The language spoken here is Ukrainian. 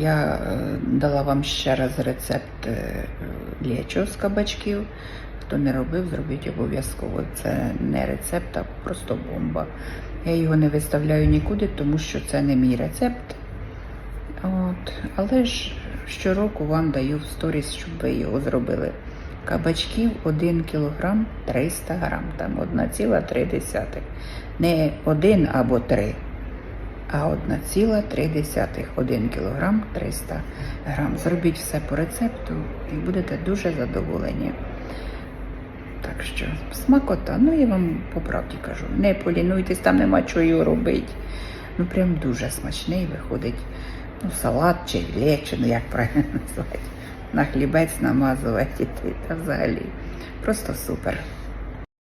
Я е, дала вам ще раз рецепт е, лечо з кабачків. Хто не робив, зробіть обов'язково. Це не рецепт, а просто бомба. Я його не виставляю нікуди, тому що це не мій рецепт. От. Але ж щороку вам даю в сторіс, щоб ви його зробили. Кабачків 1 кг 300 грам, там 1,3. Не 1 або 3, а 1,3. 1 кг 300 грам. Зробіть все по рецепту і будете дуже задоволені. Так що смакота, ну я вам по правді кажу, не полінуйтесь, там нема чого його робити. Ну прям дуже смачний виходить. Ну, салат чи лечо, ну як правильно назвати. На хлібець намазувати та взагалі. Просто супер.